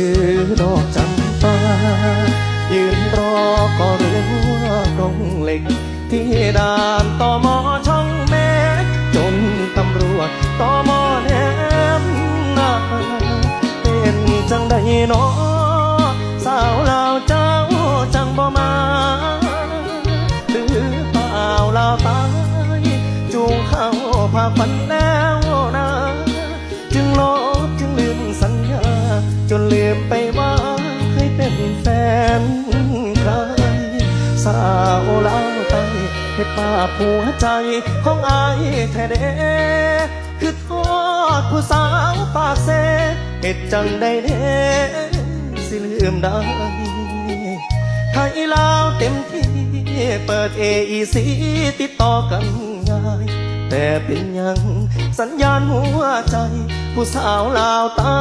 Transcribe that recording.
ถือดอกจำปา ยืนรอก็รู้ว่ากรงเหล็ก ที่ด่านต่อมอช่องแม่จนตำรวจต่อมอแนมหน้าเป็นจังใดเนาะสาวลาวเจ้าจังบ่มาหรือเปล่าลาวตายจูงเข้าพาฝันแล้ จนลืมไปว่าเคยเป็นแฟนใครสาวลาวใต้เฮ็ดบาปหัวใจของอายแท้เด้คือโทษผู้สาวปากเซเฮ็ดจังได้เด้สิลืมได้ไทยลาวเต็มที่เปิด AEC ติดต่อกันง่าย แต่เป็นยังสัญญาณหัวใจ ผู้สาวลาวตา